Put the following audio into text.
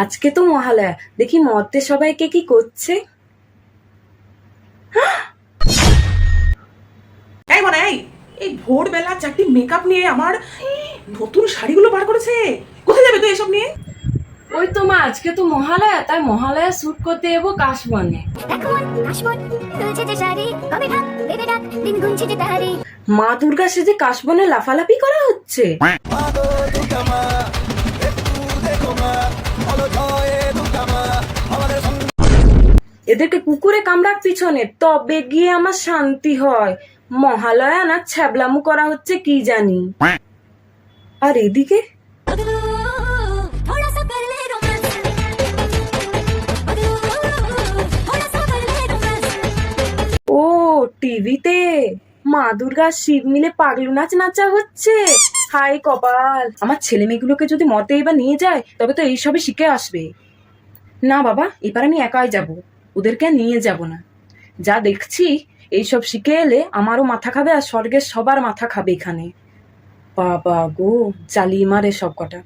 আজকে তো মহালয়া। দেখি মর্তে সবাইকে কি করছে? এই মানে এই এই ভোরবেলা চারটি মেকআপ নিয়ে আমার নতুন শাড়িগুলো বার করেছে। কোথায় যাবে তুই এসব নিয়ে? ওই তো মা আজকে তো মহালয়া তাই মহালয়া শুট করতে যাব কাশবনে। মা দুর্গা সেজে কাশবনে লাফালাফি করা হচ্ছে। এদেরকে কুকুরে কামড়াক পিছনে তবে গিয়ে আমার শান্তি হয়। মহালয়া না ছ্যাবলামু করা হচ্ছে কি জানি। আর এদিকে? ও, টিভিতে মা দুর্গা শিব মিলে পাগলু নাচ নাচা হচ্ছে। হাই কপাল। আমার ছেলে মেয়েগুলোকে যদি মতে এবার নিয়ে যায়, তবে তো এইসবে শিখে আসবে। না বাবা, এবার আমি একাই যাব। ওদেরকে নিয়ে যাব না। যা দেখছি, এইসব শিখে এলে আমারও মাথা খাবে আর স্বর্গের সবার মাথা খাবে এখানে। বাবা গো চালিয়ে মারে সব কটা